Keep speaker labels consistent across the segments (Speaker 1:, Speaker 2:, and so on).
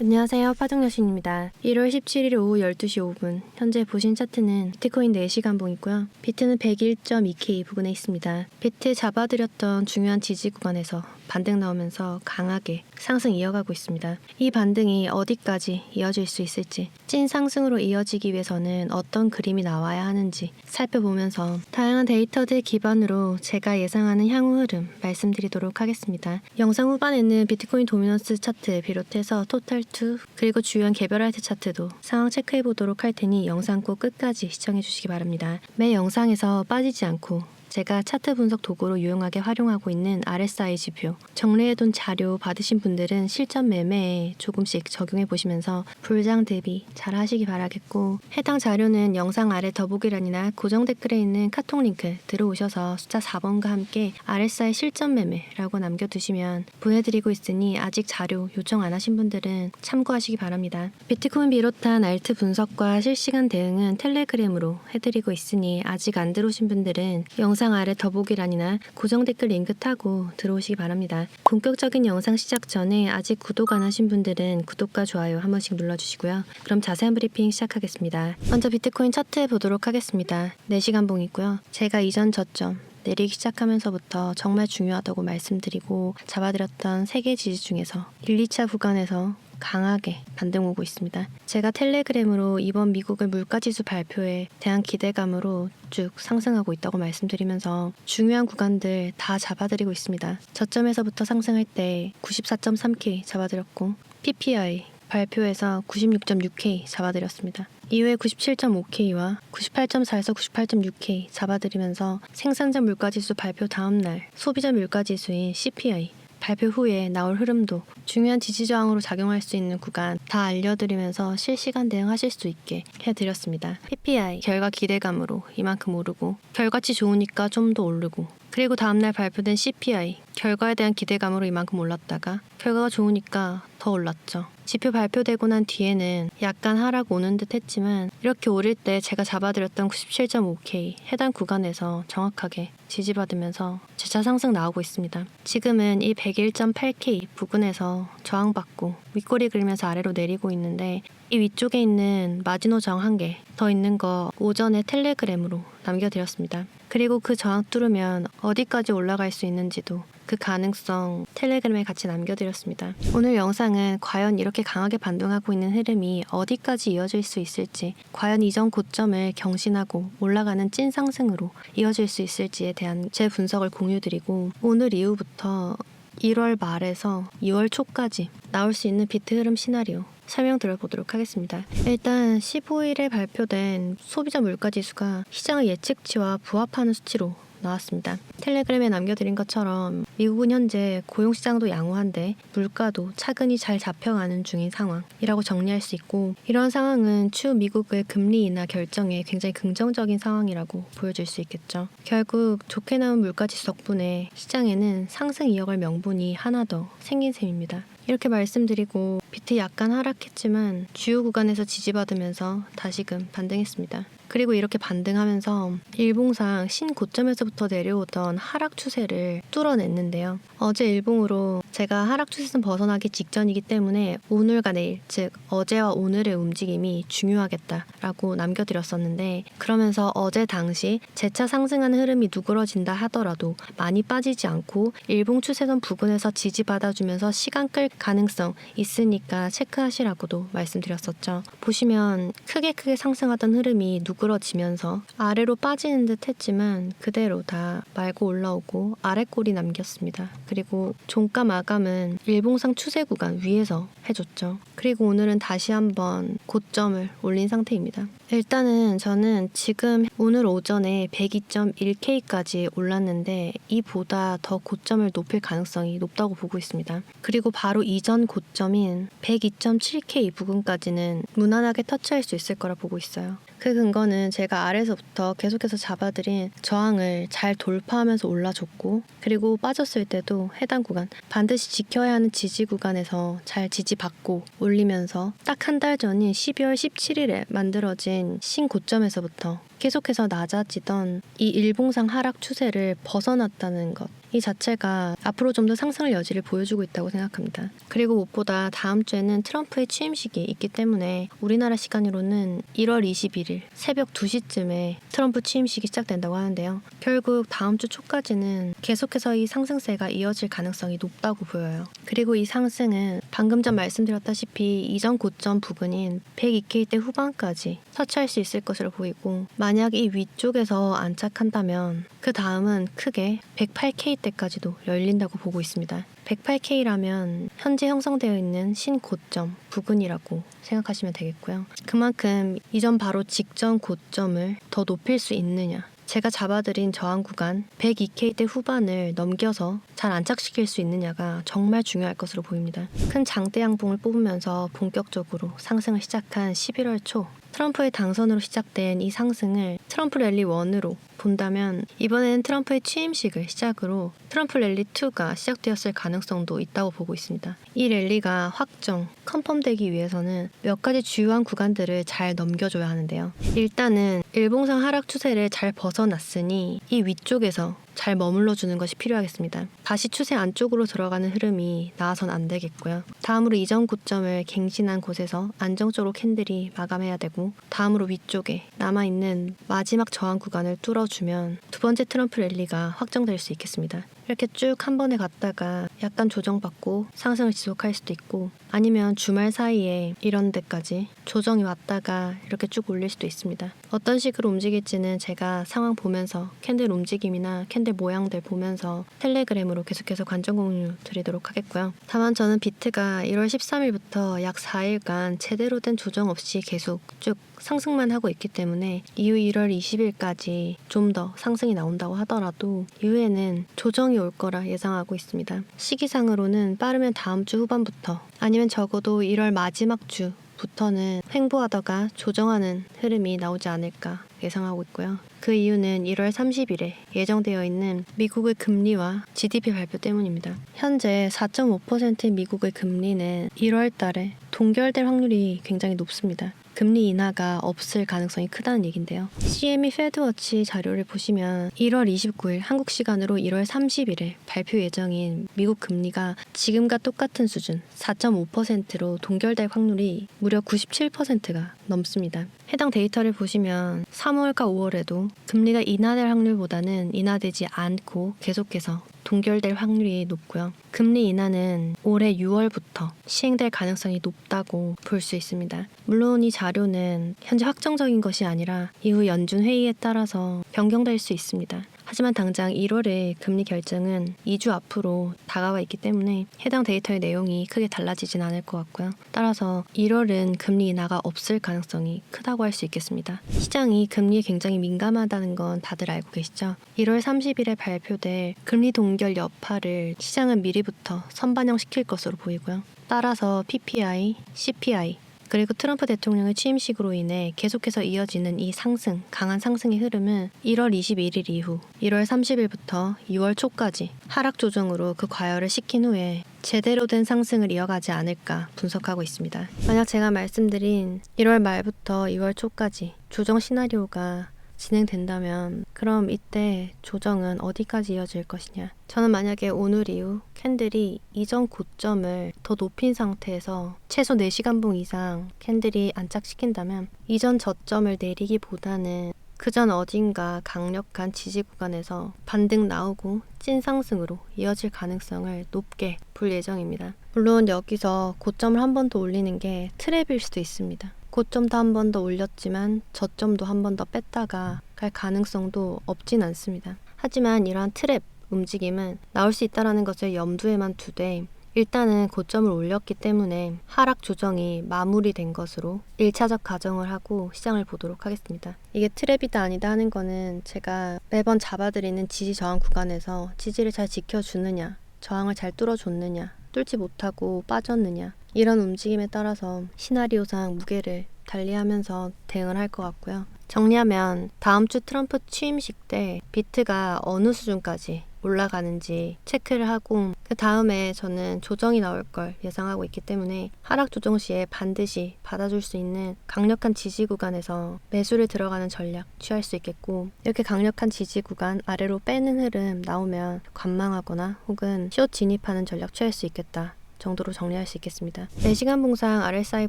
Speaker 1: 안녕하세요. 파동여신입니다. 1월 17일 오후 12시 5분. 현재 보신 차트는 비트코인 4시 간봉이고요. 비트는 101.2K 부근에 있습니다. 비트 잡아드렸던 중요한 지지 구간에서 반등 나오면서 강하게 상승 이어가고 있습니다. 이 반등이 어디까지 이어질 수 있을지, 찐 상승으로 이어지기 위해서는 어떤 그림이 나와야 하는지 살펴보면서 다양한 데이터들 기반으로 제가 예상하는 향후 흐름 말씀드리도록 하겠습니다. 영상 후반에는 비트코인 도미넌스 차트 비롯해서 토탈2 그리고 주요한 개별 알트 차트도 상황 체크해 보도록 할 테니 영상 꼭 끝까지 시청해 주시기 바랍니다. 매 영상에서 빠지지 않고 제가 차트 분석 도구로 유용하게 활용하고 있는 RSI 지표, 정리해둔 자료 받으신 분들은 실전 매매에 조금씩 적용해 보시면서 불장 대비 잘 하시기 바라겠고 해당 자료는 영상 아래 더보기란이나 고정 댓글에 있는 카톡 링크 들어오셔서 숫자 4번과 함께 RSI 실전 매매라고 남겨두시면 보내드리고 있으니 아직 자료 요청 안 하신 분들은 참고하시기 바랍니다. 비트코인 비롯한 알트 분석과 실시간 대응은 텔레그램으로 해드리고 있으니 아직 안 들어오신 분들은 영상 아래 더보기란이나 고정 댓글 링크 타고 들어오시기 바랍니다. 본격적인 영상 시작 전에 아직 구독 안 하신 분들은 구독과 좋아요 한 번씩 눌러주시고요. 그럼 자세한 브리핑 시작하겠습니다. 먼저 비트코인 차트 보도록 하겠습니다. 4시간 봉이고요. 제가 이전 저점 내리기 시작하면서부터 정말 중요하다고 말씀드리고 잡아드렸던 세개 지지 중에서 1, 2차 구간에서 강하게 반등 오고 있습니다. 제가 텔레그램으로 이번 미국의 물가지수 발표에 대한 기대감으로 쭉 상승하고 있다고 말씀드리면서 중요한 구간들 다 잡아드리고 있습니다. 저점에서부터 상승할 때 94.3K 잡아드렸고 PPI 발표에서 96.6K 잡아드렸습니다. 이후에 97.5K와 98.4에서 98.6K 잡아드리면서 생산자 물가지수 발표 다음날 소비자 물가지수인 CPI 발표 후에 나올 흐름도 중요한 지지 저항으로 작용할 수 있는 구간 다 알려드리면서 실시간 대응하실 수 있게 해드렸습니다. PPI 결과 기대감으로 이만큼 오르고 결과치 좋으니까 좀 더 오르고 그리고 다음날 발표된 CPI 결과에 대한 기대감으로 이만큼 올랐다가 결과가 좋으니까 더 올랐죠. 지표 발표되고 난 뒤에는 약간 하락 오는 듯 했지만 이렇게 오를 때 제가 잡아드렸던 97.5K 해당 구간에서 정확하게 지지받으면서 재차 상승 나오고 있습니다. 지금은 이 101.8K 부근에서 저항받고 윗꼬리 그리면서 아래로 내리고 있는데 이 위쪽에 있는 마지노 저항 한 개 더 있는 거 오전에 텔레그램으로 남겨드렸습니다. 그리고 그 저항 뚫으면 어디까지 올라갈 수 있는지도 그 가능성 텔레그램에 같이 남겨드렸습니다. 오늘 영상은 과연 이렇게 강하게 반등하고 있는 흐름이 어디까지 이어질 수 있을지, 과연 이전 고점을 경신하고 올라가는 찐 상승으로 이어질 수 있을지에 대한 제 분석을 공유드리고 오늘 이후부터 1월 말에서 2월 초까지 나올 수 있는 비트 흐름 시나리오 설명 들어보도록 하겠습니다. 일단 15일에 발표된 소비자 물가 지수가 시장의 예측치와 부합하는 수치로 나왔습니다. 텔레그램에 남겨드린 것처럼 미국은 현재 고용시장도 양호한데 물가도 차근히 잘 잡혀가는 중인 상황이라고 정리할 수 있고 이런 상황은 추후 미국의 금리 인하 결정에 굉장히 긍정적인 상황이라고 보여질 수 있겠죠. 결국 좋게 나온 물가지수 덕분에 시장에는 상승 이어갈 명분이 하나 더 생긴 셈입니다. 이렇게 말씀드리고 비트 약간 하락했지만 주요 구간에서 지지받으면서 다시금 반등했습니다. 그리고 이렇게 반등하면서 일봉상 신고점에서부터 내려오던 하락 추세를 뚫어냈는데요. 어제 일봉으로 제가 하락 추세선 벗어나기 직전이기 때문에 오늘과 내일, 즉 어제와 오늘의 움직임이 중요하겠다라고 남겨드렸었는데 그러면서 어제 당시 재차 상승하는 흐름이 누그러진다 하더라도 많이 빠지지 않고 일봉 추세선 부근에서 지지받아주면서 시간 끌 가능성 있으니까 체크하시라고도 말씀드렸었죠. 보시면 크게 크게 상승하던 흐름이 누그 러지면서 아래로 빠지는 듯 했지만 그대로 다 말고 올라오고 아래꼴이 남겼습니다. 그리고 종가 마감은 일봉상 추세 구간 위에서 해줬죠. 그리고 오늘은 다시 한번 고점을 올린 상태입니다. 일단은 저는 지금 오늘 오전에 102.1K까지 올랐는데 이보다 더 고점을 높일 가능성이 높다고 보고 있습니다. 그리고 바로 이전 고점인 102.7K 부근까지는 무난하게 터치할 수 있을 거라 보고 있어요. 그 근거는 제가 아래서부터 계속해서 잡아들인 저항을 잘 돌파하면서 올라줬고 그리고 빠졌을 때도 해당 구간 반드시 지켜야 하는 지지 구간에서 잘 지지받고 올리면서 딱 한 달 전인 12월 17일에 만들어진 신고점에서부터 계속해서 낮아지던 이 일봉상 하락 추세를 벗어났다는 것. 이 자체가 앞으로 좀 더 상승할 여지를 보여주고 있다고 생각합니다. 그리고 무엇보다 다음 주에는 트럼프의 취임식이 있기 때문에 우리나라 시간으로는 1월 21일 새벽 2시쯤에 트럼프 취임식이 시작된다고 하는데요. 결국 다음 주 초까지는 계속해서 이 상승세가 이어질 가능성이 높다고 보여요. 그리고 이 상승은 방금 전 말씀드렸다시피 이전 고점 부근인 102K대 후반까지 터치할 수 있을 것으로 보이고 만약 이 위쪽에서 안착한다면 그 다음은 크게 108K대까지도 열린다고 보고 있습니다. 108K라면 현재 형성되어 있는 신고점 부근이라고 생각하시면 되겠고요. 그만큼 이전 바로 직전 고점을 더 높일 수 있느냐 제가 잡아드린 저항 구간 102K대 후반을 넘겨서 잘 안착시킬 수 있느냐가 정말 중요할 것으로 보입니다. 큰 장대 양봉을 뽑으면서 본격적으로 상승을 시작한 11월 초 트럼프의 당선으로 시작된 이 상승을 트럼프 랠리 1으로 본다면 이번에는 트럼프의 취임식을 시작으로 트럼프 랠리 2가 시작되었을 가능성도 있다고 보고 있습니다. 이 랠리가 확정, 컨펌되기 위해서는 몇 가지 주요한 구간들을 잘 넘겨줘야 하는데요. 일단은 일봉상 하락 추세를 잘 벗어났으니 이 위쪽에서 잘 머물러 주는 것이 필요하겠습니다. 다시 추세 안쪽으로 들어가는 흐름이 나와선 안 되겠고요. 다음으로 이전 고점을 갱신한 곳에서 안정적으로 캔들이 마감해야 되고 다음으로 위쪽에 남아 있는 마지막 저항 구간을 뚫어주면 두 번째 트럼프 랠리가 확정될 수 있겠습니다. 이렇게 쭉 한 번에 갔다가 약간 조정받고 상승을 지속할 수도 있고 아니면 주말 사이에 이런 데까지 조정이 왔다가 이렇게 쭉 올릴 수도 있습니다. 어떤 식으로 움직일지는 제가 상황 보면서 캔들 움직임이나 캔들 모양들 보면서 텔레그램으로 계속해서 관전 공유 드리도록 하겠고요. 다만 저는 비트가 1월 13일부터 약 4일간 제대로 된 조정 없이 계속 쭉 상승만 하고 있기 때문에 이후 1월 20일까지 좀 더 상승이 나온다고 하더라도 이후에는 조정이 올 거라 예상하고 있습니다. 시기상으로는 빠르면 다음 주 후반부터 아니면 적어도 1월 마지막 주 부터는 횡보하다가 조정하는 흐름이 나오지 않을까 예상하고 있고요. 그 이유는 1월 30일에 예정되어 있는 미국의 금리와 GDP 발표 때문입니다. 현재 4.5%의 미국의 금리는 1월 달에 동결될 확률이 굉장히 높습니다. 금리 인하가 없을 가능성이 크다는 얘긴데요. CME 페드워치 자료를 보시면 1월 29일 한국 시간으로 1월 30일에 발표 예정인 미국 금리가 지금과 똑같은 수준 4.5%로 동결될 확률이 무려 97%가 넘습니다. 해당 데이터를 보시면 3월과 5월에도 금리가 인하될 확률보다는 인하되지 않고 계속해서 동결될 확률이 높고요. 금리 인하는 올해 6월부터 시행될 가능성이 높다고 볼 수 있습니다. 물론 이 자료는 현재 확정적인 것이 아니라 이후 연준 회의에 따라서 변경될 수 있습니다. 하지만 당장 1월에 금리 결정은 2주 앞으로 다가와 있기 때문에 해당 데이터의 내용이 크게 달라지진 않을 것 같고요. 따라서 1월은 금리 인하가 없을 가능성이 크다고 할 수 있겠습니다. 시장이 금리에 굉장히 민감하다는 건 다들 알고 계시죠? 1월 30일에 발표될 금리 동결 여파를 시장은 미리부터 선반영시킬 것으로 보이고요. 따라서 PPI, CPI, 그리고 트럼프 대통령의 취임식으로 인해 계속해서 이어지는 이 상승, 강한 상승의 흐름은 1월 21일 이후 1월 30일부터 2월 초까지 하락 조정으로 그 과열을 시킨 후에 제대로 된 상승을 이어가지 않을까 분석하고 있습니다. 만약 제가 말씀드린 1월 말부터 2월 초까지 조정 시나리오가 진행된다면 그럼 이때 조정은 어디까지 이어질 것이냐? 저는 만약에 오늘 이후 캔들이 이전 고점을 더 높인 상태에서 최소 4시간봉 이상 캔들이 안착시킨다면 이전 저점을 내리기보다는 그전 어딘가 강력한 지지 구간에서 반등 나오고 찐 상승으로 이어질 가능성을 높게 볼 예정입니다. 물론 여기서 고점을 한 번 더 올리는 게 트랩일 수도 있습니다. 고점도 한 번 더 올렸지만 저점도 한 번 더 뺐다가 갈 가능성도 없진 않습니다. 하지만 이러한 트랩 움직임은 나올 수 있다는 것을 염두에만 두되 일단은 고점을 올렸기 때문에 하락 조정이 마무리된 것으로 1차적 가정을 하고 시장을 보도록 하겠습니다. 이게 트랩이다 아니다 하는 거는 제가 매번 잡아드리는 지지 저항 구간에서 지지를 잘 지켜주느냐, 저항을 잘 뚫어줬느냐, 뚫지 못하고 빠졌느냐, 이런 움직임에 따라서 시나리오상 무게를 달리하면서 대응을 할 것 같고요. 정리하면 다음 주 트럼프 취임식 때 비트가 어느 수준까지 올라가는지 체크를 하고 그 다음에 저는 조정이 나올 걸 예상하고 있기 때문에 하락 조정 시에 반드시 받아줄 수 있는 강력한 지지 구간에서 매수를 들어가는 전략 취할 수 있겠고 이렇게 강력한 지지 구간 아래로 빼는 흐름 나오면 관망하거나 혹은 숏 진입하는 전략 취할 수 있겠다. 정도로 정리할 수 있겠습니다. 4시간 봉상 RSI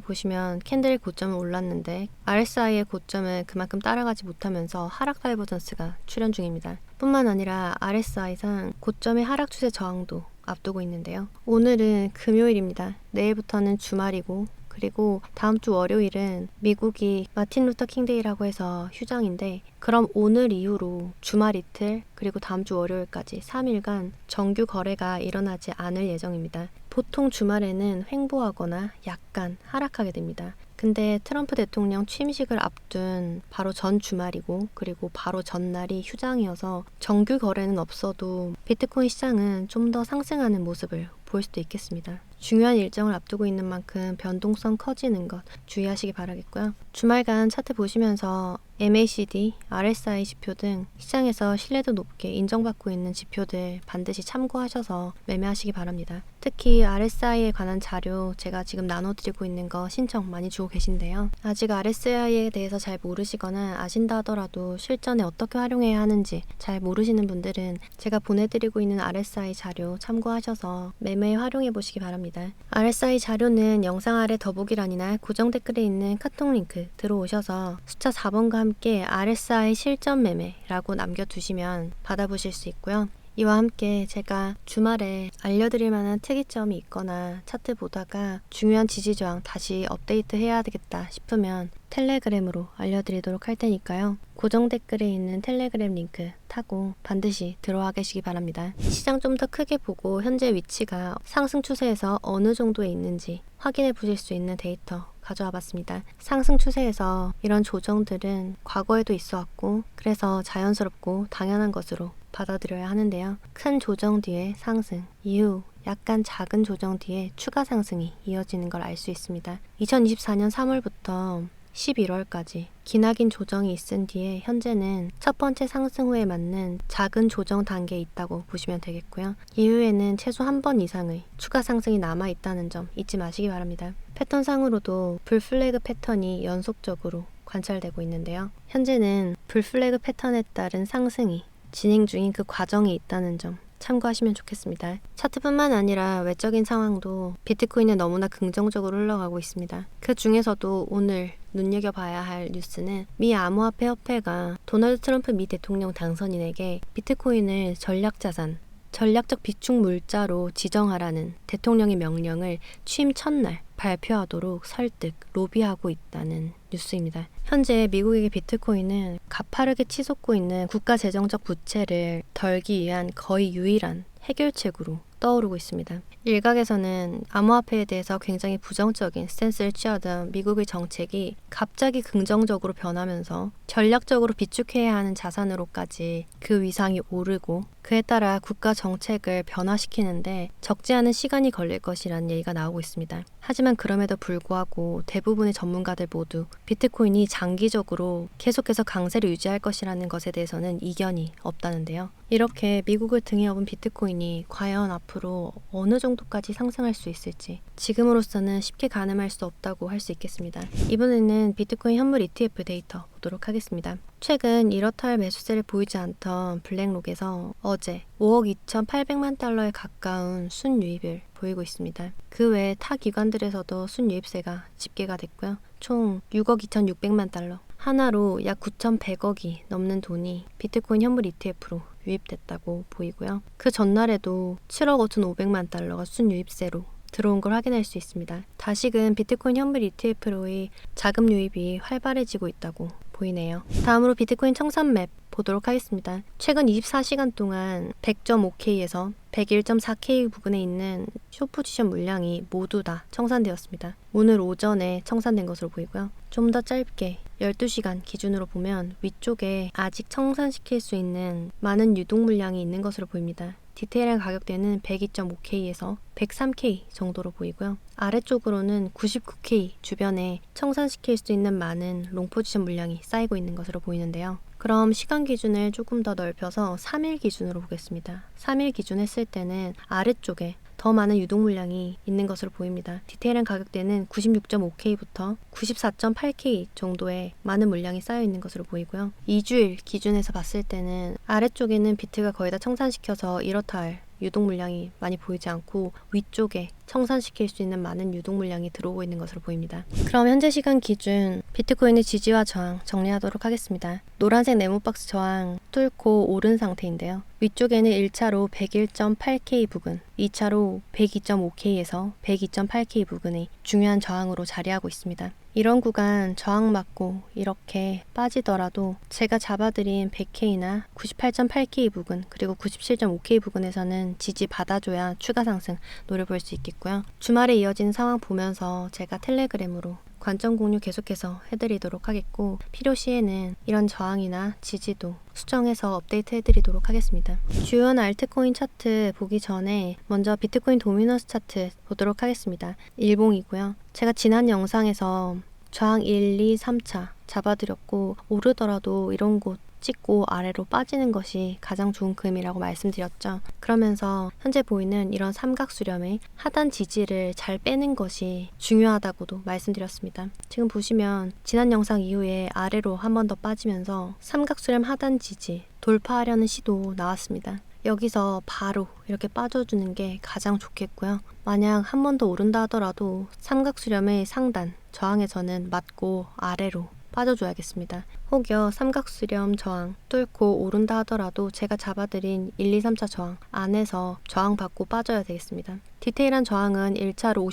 Speaker 1: 보시면 캔들의 고점은 올랐는데 RSI의 고점을 그만큼 따라가지 못하면서 하락 다이버전스가 출현 중입니다. 뿐만 아니라 RSI상 고점의 하락 추세 저항도 앞두고 있는데요. 오늘은 금요일입니다. 내일부터는 주말이고 그리고 다음 주 월요일은 미국이 마틴 루터 킹데이라고 해서 휴장인데 그럼 오늘 이후로 주말 이틀 그리고 다음 주 월요일까지 3일간 정규 거래가 일어나지 않을 예정입니다. 보통 주말에는 횡보하거나 약간 하락하게 됩니다. 근데 트럼프 대통령 취임식을 앞둔 바로 전 주말이고 그리고 바로 전날이 휴장이어서 정규 거래는 없어도 비트코인 시장은 좀 더 상승하는 모습을 볼 수도 있겠습니다. 중요한 일정을 앞두고 있는 만큼 변동성 커지는 것 주의하시기 바라겠고요. 주말간 차트 보시면서 MACD, RSI 지표 등 시장에서 신뢰도 높게 인정받고 있는 지표들 반드시 참고하셔서 매매하시기 바랍니다. 특히 RSI에 관한 자료 제가 지금 나눠드리고 있는 거 신청 많이 주고 계신데요. 아직 RSI에 대해서 잘 모르시거나 아신다 하더라도 실전에 어떻게 활용해야 하는지 잘 모르시는 분들은 제가 보내드리고 있는 RSI 자료 참고하셔서 매매에 활용해 보시기 바랍니다. RSI 자료는 영상 아래 더보기란이나 고정 댓글에 있는 카톡 링크 들어오셔서 숫자 4번과 함께 RSI 실전 매매라고 남겨두시면 받아보실 수 있고요. 이와 함께 제가 주말에 알려드릴 만한 특이점이 있거나 차트 보다가 중요한 지지저항 다시 업데이트 해야 되겠다 싶으면 텔레그램으로 알려드리도록 할 테니까요. 고정 댓글에 있는 텔레그램 링크 타고 반드시 들어와 계시기 바랍니다. 시장 좀 더 크게 보고 현재 위치가 상승 추세에서 어느 정도에 있는지 확인해 보실 수 있는 데이터 가져와 봤습니다. 상승 추세에서 이런 조정들은 과거에도 있어 왔고 그래서 자연스럽고 당연한 것으로 받아들여야 하는데요. 큰 조정 뒤에 상승, 이후 약간 작은 조정 뒤에 추가 상승이 이어지는 걸 알 수 있습니다. 2024년 3월부터 11월까지 기나긴 조정이 있은 뒤에 현재는 첫 번째 상승 후에 맞는 작은 조정 단계에 있다고 보시면 되겠고요. 이후에는 최소 한 번 이상의 추가 상승이 남아 있다는 점 잊지 마시기 바랍니다. 패턴상으로도 불플래그 패턴이 연속적으로 관찰되고 있는데요. 현재는 불플래그 패턴에 따른 상승이 진행 중인 그 과정에 있다는 점 참고하시면 좋겠습니다. 차트뿐만 아니라 외적인 상황도 비트코인은 너무나 긍정적으로 흘러가고 있습니다. 그 중에서도 오늘 눈여겨봐야 할 뉴스는 미 암호화폐 협회가 도널드 트럼프 미 대통령 당선인에게 비트코인을 전략자산, 전략적 비축 물자로 지정하라는 대통령의 명령을 취임 첫날 발표하도록 설득, 로비하고 있다는 뉴스입니다. 현재 미국의 비트코인은 가파르게 치솟고 있는 국가 재정적 부채를 덜기 위한 거의 유일한 해결책으로 떠오르고 있습니다. 일각에서는 암호화폐에 대해서 굉장히 부정적인 스탠스를 취하던 미국의 정책이 갑자기 긍정적으로 변하면서 전략적으로 비축해야 하는 자산으로까지 그 위상이 오르고 그에 따라 국가 정책을 변화시키는데 적지 않은 시간이 걸릴 것이라는 얘기가 나오고 있습니다. 하지만 그럼에도 불구하고 대부분의 전문가들 모두 비트코인이 장기적으로 계속해서 강세를 유지할 것이라는 것에 대해서는 이견이 없다는데요. 이렇게 미국을 등에 업은 비트코인이 과연 앞으로 어느 정도까지 상승할 수 있을지 지금으로서는 쉽게 가늠할 수 없다고 할 수 있겠습니다. 이번에는 비트코인 현물 ETF 데이터 보도록 하겠습니다. 최근 이렇다 할 매수세를 보이지 않던 블랙록에서 어제 5억 2,800만 달러에 가까운 순유입을 보이고 있습니다. 그 외 타 기관들에서도 순유입세가 집계가 됐고요. 총 6억 2,600만 달러. 하나로 약 9,100억이 넘는 돈이 비트코인 현물 ETF로 유입됐다고 보이고요. 그 전날에도 7억 5,500만 달러가 순유입세로 들어온 걸 확인할 수 있습니다. 다시금 비트코인 현물 ETF로의 자금 유입이 활발해지고 있다고 보이네요. 다음으로 비트코인 청산 맵 보도록 하겠습니다. 최근 24시간 동안 100.5K에서 101.4K 부근에 있는 쇼 포지션 물량이 모두 다 청산되었습니다. 오늘 오전에 청산된 것으로 보이고요. 좀 더 짧게 12시간 기준으로 보면 위쪽에 아직 청산시킬 수 있는 많은 유동 물량이 있는 것으로 보입니다. 디테일한 가격대는 102.5K에서 103K 정도로 보이고요. 아래쪽으로는 99K 주변에 청산시킬 수 있는 많은 롱 포지션 물량이 쌓이고 있는 것으로 보이는데요. 그럼 시간 기준을 조금 더 넓혀서 3일 기준으로 보겠습니다. 3일 기준 했을 때는 아래쪽에 더 많은 유동 물량이 있는 것으로 보입니다. 디테일한 가격대는 96.5K부터 94.8K 정도의 많은 물량이 쌓여 있는 것으로 보이고요. 2주일 기준에서 봤을 때는 아래쪽에는 비트가 거의 다 청산시켜서 이렇다 할 유동 물량이 많이 보이지 않고 위쪽에 청산시킬 수 있는 많은 유동 물량이 들어오고 있는 것으로 보입니다. 그럼 현재 시간 기준 비트코인의 지지와 저항 정리하도록 하겠습니다. 노란색 네모 박스 저항 뚫고 오른 상태인데요. 위쪽에는 1차로 101.8K 부근, 2차로 102.5K에서 102.8K 부근이 중요한 저항으로 자리하고 있습니다. 이런 구간 저항 맞고 이렇게 빠지더라도 제가 잡아드린 100K나 98.8K 부근 그리고 97.5K 부근에서는 지지 받아줘야 추가 상승 노려볼 수 있겠고요. 주말에 이어진 상황 보면서 제가 텔레그램으로 관점 공유 계속해서 해드리도록 하겠고 필요 시에는 이런 저항이나 지지도 수정해서 업데이트 해드리도록 하겠습니다. 주요한 알트코인 차트 보기 전에 먼저 비트코인 도미너스 차트 보도록 하겠습니다. 일봉이고요. 제가 지난 영상에서 저항 1, 2, 3차 잡아드렸고 오르더라도 이런 곳 찍고 아래로 빠지는 것이 가장 좋은 그림이라고 말씀드렸죠. 그러면서 현재 보이는 이런 삼각 수렴의 하단 지지를 잘 빼는 것이 중요하다고도 말씀드렸습니다. 지금 보시면 지난 영상 이후에 아래로 한 번 더 빠지면서 삼각 수렴 하단 지지 돌파하려는 시도 나왔습니다. 여기서 바로 이렇게 빠져주는 게 가장 좋겠고요. 만약 한 번 더 오른다 하더라도 삼각 수렴의 상단 저항에서는 맞고 아래로 빠져줘야겠습니다. 혹여 삼각수렴 저항 뚫고 오른다 하더라도 제가 잡아드린 1, 2, 3차 저항 안에서 저항받고 빠져야 되겠습니다. 디테일한 저항은 1차로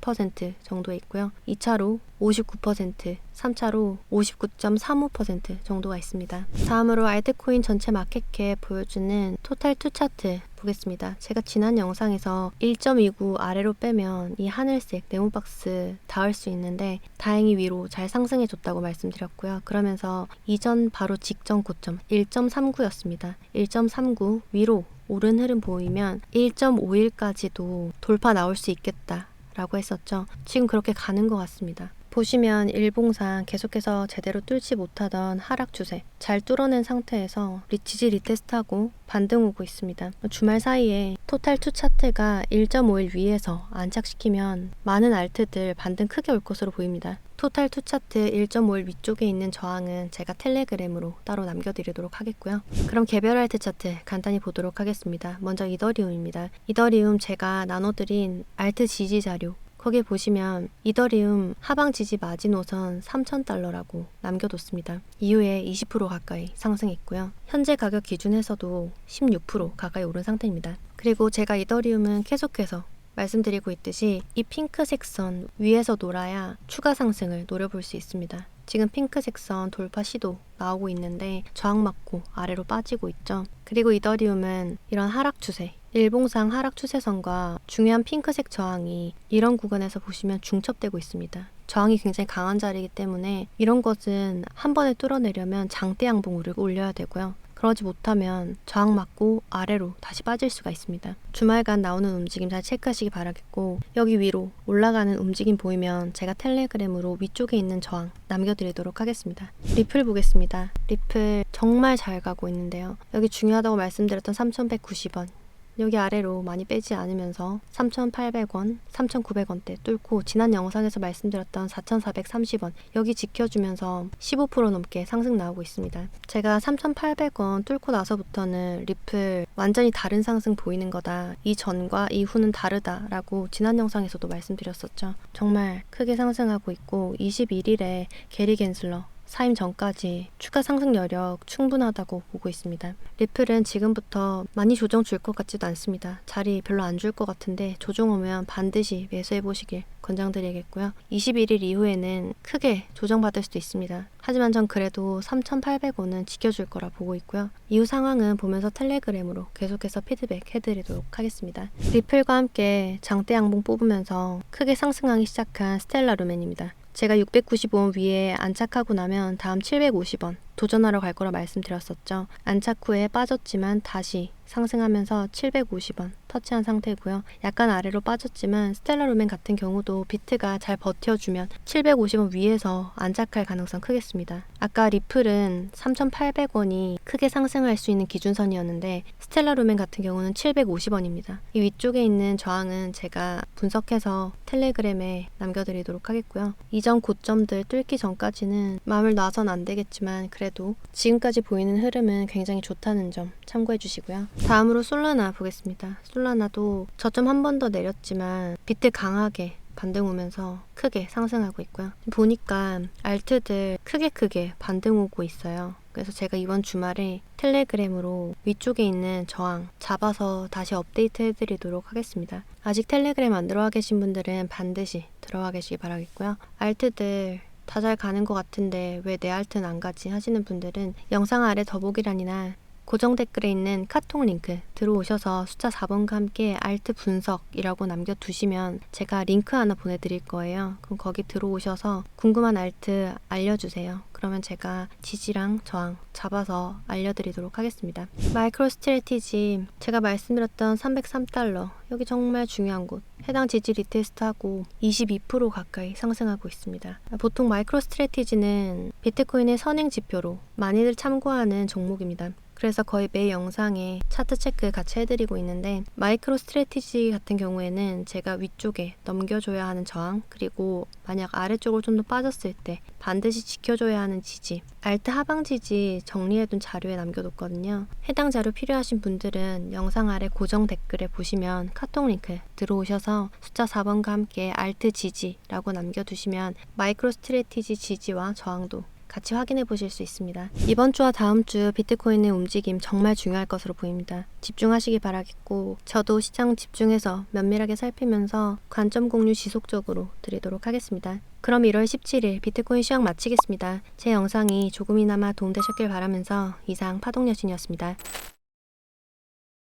Speaker 1: 58.6% 정도에 있고요. 2차로 59%, 3차로 59.35% 정도가 있습니다. 다음으로 알트코인 전체 마켓캡 보여주는 토탈 투 차트 보겠습니다. 제가 지난 영상에서 1.29 아래로 빼면 이 하늘색 네모박스 닿을 수 있는데 다행히 위로 잘 상승해줬다고 말씀드렸고요. 그러면서 이전 바로 직전 고점 1.39였습니다. 1.39 위로 오른 흐름 보이면 1.51까지도 돌파 나올 수 있겠다. 라고 했었죠. 지금 그렇게 가는 것 같습니다. 보시면 일봉상 계속해서 제대로 뚫지 못하던 하락 추세 잘 뚫어낸 상태에서 리치지 리테스트하고 반등 오고 있습니다. 주말 사이에 토탈 투 차트가 1.5일 위에서 안착시키면 많은 알트들 반등 크게 올 것으로 보입니다. 토탈 투 차트 1.5일 위쪽에 있는 저항은 제가 텔레그램으로 따로 남겨드리도록 하겠고요. 그럼 개별 알트 차트 간단히 보도록 하겠습니다. 먼저 이더리움입니다. 이더리움 제가 나눠드린 알트 지지 자료 거기 보시면 이더리움 하방 지지 마지노선 3,000달러라고 남겨뒀습니다. 이후에 20% 가까이 상승했고요. 현재 가격 기준에서도 16% 가까이 오른 상태입니다. 그리고 제가 이더리움은 계속해서 말씀드리고 있듯이 이 핑크색 선 위에서 놀아야 추가 상승을 노려볼 수 있습니다. 지금 핑크색 선 돌파 시도 나오고 있는데 저항 맞고 아래로 빠지고 있죠. 그리고 이더리움은 이런 하락 추세, 일봉상 하락 추세선과 중요한 핑크색 저항이 이런 구간에서 보시면 중첩되고 있습니다. 저항이 굉장히 강한 자리이기 때문에 이런 것은 한 번에 뚫어내려면 장대 양봉으로 올려야 되고요. 그러지 못하면 저항 맞고 아래로 다시 빠질 수가 있습니다. 주말간 나오는 움직임 잘 체크하시기 바라겠고 여기 위로 올라가는 움직임 보이면 제가 텔레그램으로 위쪽에 있는 저항 남겨드리도록 하겠습니다. 리플 보겠습니다. 리플 정말 잘 가고 있는데요. 여기 중요하다고 말씀드렸던 3190원 여기 아래로 많이 빼지 않으면서 3,800원, 3,900원대 뚫고 지난 영상에서 말씀드렸던 4,430원 여기 지켜주면서 15% 넘게 상승 나오고 있습니다. 제가 3,800원 뚫고 나서부터는 리플 완전히 다른 상승 보이는 거다. 이 전과 이후는 다르다라고 지난 영상에서도 말씀드렸었죠. 정말 크게 상승하고 있고 21일에 게리 겐슬러 사임 전까지 추가 상승 여력 충분하다고 보고 있습니다. 리플은 지금부터 많이 조정 줄 것 같지도 않습니다. 자리 별로 안 줄 것 같은데 조정 오면 반드시 매수해 보시길 권장드리겠고요. 21일 이후에는 크게 조정받을 수도 있습니다. 하지만 전 그래도 3,800원은 지켜줄 거라 보고 있고요. 이후 상황은 보면서 텔레그램으로 계속해서 피드백 해드리도록 하겠습니다. 리플과 함께 장대 양봉 뽑으면서 크게 상승하기 시작한 스텔라 루멘입니다. 제가 695원 위에 안착하고 나면 다음 750원 도전하러 갈 거라 말씀드렸었죠. 안착 후에 빠졌지만 다시 상승하면서 750원 터치한 상태고요. 약간 아래로 빠졌지만 스텔라 루멘 같은 경우도 비트가 잘 버텨주면 750원 위에서 안착할 가능성 크겠습니다. 아까 리플은 3,800원이 크게 상승할 수 있는 기준선이었는데 스텔라 루멘 같은 경우는 750원입니다. 이 위쪽에 있는 저항은 제가 분석해서 텔레그램에 남겨드리도록 하겠고요. 이전 고점들 뚫기 전까지는 마음을 놔선 안 되겠지만 그래도 지금까지 보이는 흐름은 굉장히 좋다는 점 참고해 주시고요. 다음으로 솔라나 보겠습니다. 솔라나도 저점 한 번 더 내렸지만 비트 강하게 반등 오면서 크게 상승하고 있고요. 보니까 알트들 크게 크게 반등 오고 있어요. 그래서 제가 이번 주말에 텔레그램으로 위쪽에 있는 저항 잡아서 다시 업데이트 해드리도록 하겠습니다. 아직 텔레그램 안 들어와 계신 분들은 반드시 들어와 계시기 바라겠고요. 알트들 다 잘 가는 것 같은데 왜 내 알트는 안 가지 하시는 분들은 영상 아래 더보기란이나 고정 댓글에 있는 카톡 링크 들어오셔서 숫자 4번과 함께 알트 분석이라고 남겨두시면 제가 링크 하나 보내드릴 거예요. 그럼 거기 들어오셔서 궁금한 알트 알려주세요. 그러면 제가 지지랑 저항 잡아서 알려드리도록 하겠습니다. 마이크로 스트레티지 제가 말씀드렸던 303달러 여기 정말 중요한 곳 해당 지지 리테스트하고 22% 가까이 상승하고 있습니다. 보통 마이크로 스트레티지는 비트코인의 선행 지표로 많이들 참고하는 종목입니다. 그래서 거의 매 영상에 차트 체크 같이 해드리고 있는데 마이크로 스트레티지 같은 경우에는 제가 위쪽에 넘겨줘야 하는 저항 그리고 만약 아래쪽으로 좀 더 빠졌을 때 반드시 지켜줘야 하는 지지 알트 하방 지지 정리해둔 자료에 남겨뒀거든요. 해당 자료 필요하신 분들은 영상 아래 고정 댓글에 보시면 카톡 링크 들어오셔서 숫자 4번과 함께 알트 지지라고 남겨두시면 마이크로 스트레티지 지지와 저항도 같이 확인해 보실 수 있습니다. 이번 주와 다음 주 비트코인의 움직임 정말 중요할 것으로 보입니다. 집중하시기 바라겠고 저도 시장 집중해서 면밀하게 살피면서 관점 공유 지속적으로 드리도록 하겠습니다. 그럼 1월 17일 비트코인 시황 마치겠습니다. 제 영상이 조금이나마 도움되셨길 바라면서 이상 파동여신이었습니다.